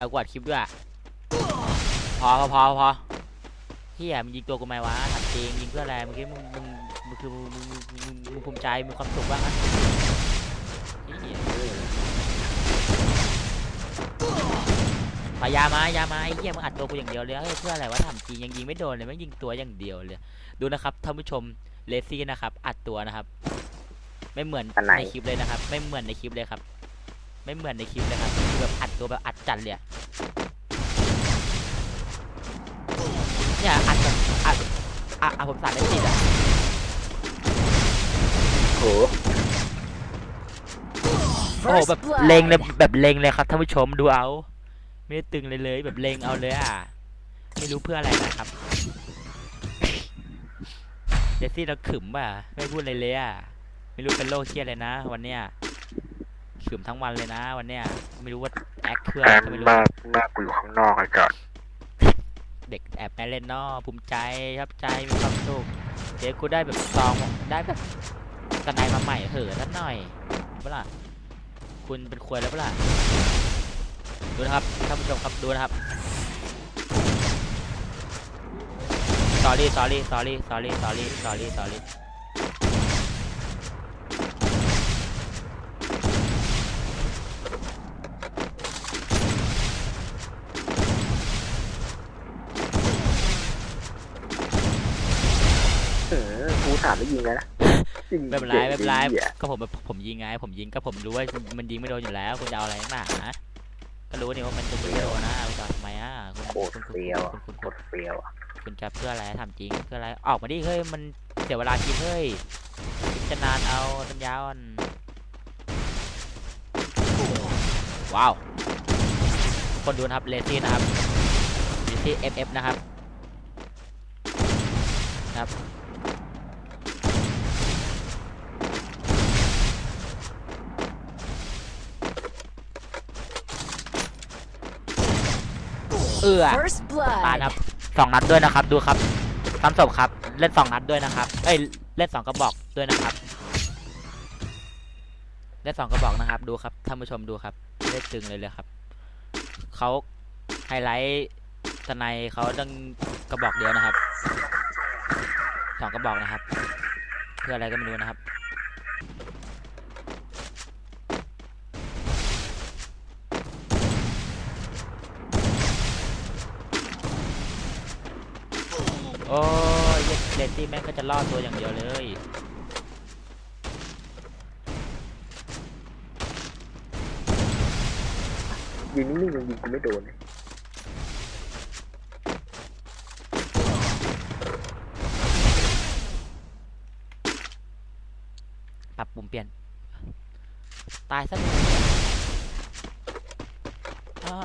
เอากวาดคลิปด้วยอะพอพอพอพอเฮียมึงยิงตัวกูไหมวะถามจริงยิงเพื่ออะไรเมื่อกี้มึงมึงมึงคือมึงมึงมึงมึงภูมิใจมีความสุขบ้างนะพยายามมายามาไอ้เหี้ยมึงอัดตัวกูอย่างเดียวเลยเฮ้ยเพื่ออะไรวะถามจริงยังยิงไม่โดนเลยแม่งยิงตัวอย่างเดียวเลย ดูนะครับท่านผู้ชมเลซี่นะครับ อัดตัวนะครับ ไม่เหมือนในคลิปเลยนะครับ ไม่เหมือนในคลิปเลยครับ ไม่เหมือนในคลิปเลยครับคือแบบอัดตัวแบบอัดจัดเลยอะเนี่ยอัดแบบอัดอะอะผมสั่นได้ติดอะโหโอ้โหแบบเลงเลยแบบเลงเลยครับท่านผู้ชมดูเอา ไม่ได้ตึงเลยเลยแบบเลงเอาเลยอะไม่รู้เพื่ออะไรนะครับเดซี่เราขึมป่ะไม่พูดอะไรเลยอะไม่รู้เป็นโรคเครียดเลยนะ วันเนี้ย ขึมทั้งวันเลยนะ วันเนี้ยไม่รู้ว่าแอคเครื่องแอนก็ไม่รู้มากมากกูอยู่ข้างนอกไอ้จอดเด็กแอบไปเล่นเนอภูมิใจครับใจมีความสุขเดี๋ยวกูได้แบบซองได้แบบสไนด์มาใหม่เหอะสักหน่อยเปะล่าคุณเป็นควยแล้วเปะล่าดูนะครับท่านผู้ชมครับดูนะครับ sorry sorry sorry sorry sorry sorry sorry เออกูถามไม่ ยิงแล้วนะยิงไม่เป็นไรไม่เป็นไรเหี้ยก็ผมผมยิงไง ผมยิงก็ผมรู้ว่ามันยิงไม่โดนอยู่แล้วคุณจะเอาอะไรนักหนาก็รู้นี่ว่ามันจะยิงไม่โดนนะคุณจะเอาทำไมอะคุณโคตรคุณคุณเฟี้ยวอะคุณโคคุณตรเฟี้ยวอะคุณจะเพื่ออะไรทำจริงเพื่ออะไรออกมาดิเฮ้ยมันเสียเวลาคิดเฮ้ยคิดจะนานเอาตัญญาอ่อนว้าวคนดูนะครับเลซี่นะครับเลซี่ FF นะครับครับ เอื้อ First ตาย blood. นะครับสองนัดด้วยนะครับ ดูครับทำศพครับ เล่นสองนัดด้วยนะครับ เอ้ย เล่นสองกระบอกด้วยนะครับ เล่นสองกระบอกนะครับ ดูครับ ท่านผู้ชมดูครับ เล่นตึงเลยเลยครับ เขาไฮไลท์ทนายเขาต้องกระบอกเดียวนะครับ สองกระบอกนะครับ เพื่ออะไรก็ไม่รู้นะครับ โอ้ยเลตตี้แม่งก็จะล่อตัวอย่างเดียวเลยยิงนิ่งๆยังยิงกูไม่โดนเลยปรับปุ่มเปลี่ยน ตายซะหนึ่งอ่า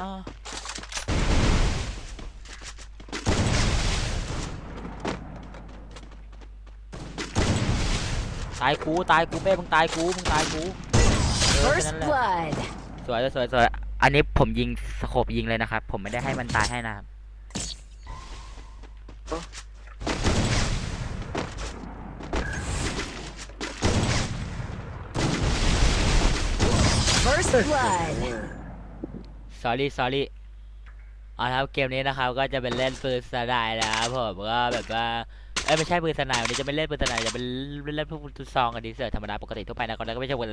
ายกูตายกูเป้มึงตายกูมึงตายกูเออแค่ First นั้นแหละ blood. สวยสวยสวยอันนี้ผมยิงสโคบยิงเลยนะครับ ผมไม่ได้ให้มันตายให้นะครับ First blood. sorry sorry เอาละครับเกมนี้นะครับ ก็จะเป็นเล่นปืนสไนด์นะครับผมก็แบบว่า เอ้ยไม่ใช่ปืนสนด์วันนี้จะไม่เล่นปืนสนด์จะเป็นเล่นพวกปืนซองกันดีเสือธรรมดาปกติทั่วไปนะก็แล้วก็ไม่ใช่วัน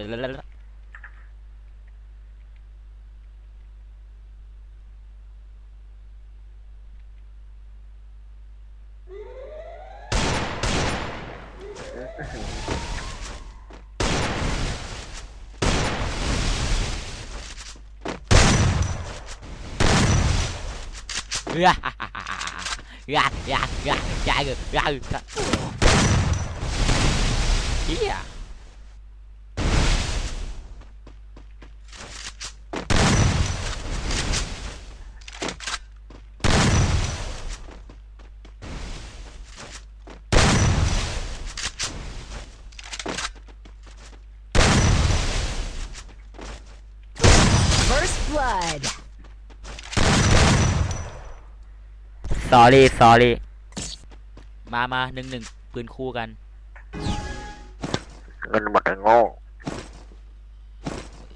เฮ้ย ยากยากยากยากยากเฮีย First blood. sorry sorry มามาหนึ่งหนึ่งปืนคู่กัน เงินหมดไอ้โง่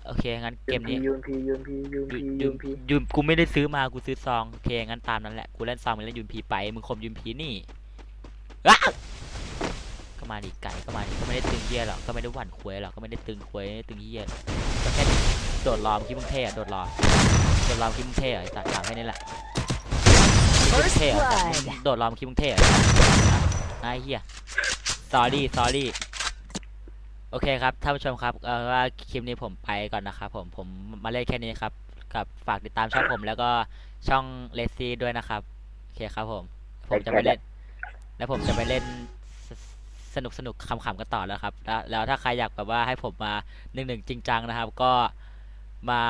โอเคเคงั้นเกยืมนนี้พียืนพียืนพียืนยูพียูยืนพียูกูไม่ได้ซื้อมา กูซื้อซอง โอเค งั้นตามนั้นแหละ กูเล่นซองมึงเล่นยูนพีไป มึงคมยูนพีนี่อ้าก็มาดิไก่ก็มาดิก็ไม่ได้ตึงเหี้ยหรอก ก็ไม่ได้หวั่นควยหรอก ก็ไม่ได้ตึงควยไม่ได้ตึงเหี้ยหรอกก็แค่โดดรอมคิดมึงเท่อะโดดรอโดดรอมคิดมึงเท่อะไอ้สัตว์ถามแค่นี้แหละคิด มึง First เท่อะไอ้สัตว์ blood โดดรอมคิดมึงเท่อะไอ้สัตว์นะไอ้เหี้ย sorry sorry โอเคครับท่านผู้ชมครับเออว่าคลิปนี้ผมไปก่อนนะครับผมผมมาเล่นแค่นี้ครับ กับฝากติดตามช่องผมแล้วก็ช่องเลซี่ด้วยนะครับ โอเคครับผม ผมจะไปเล่น แล้วผมจะไปเล่นสสนุกสนุกขำๆกันต่อแล้วครับแล้วแล้วถ้าใครอยากแบบว่าให้ผมมาหนึ่งหนึ่งจริงจังนะครับ ก็มา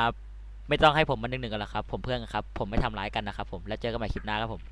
ไม่ต้องให้ผมมาหนึ่งหนึ่งกันแล้วครับ ผมเพื่อนกันครับ ผมไม่ทำร้ายกันนะครับผม แล้วเจอกันใหม่คลิปหน้าครับผม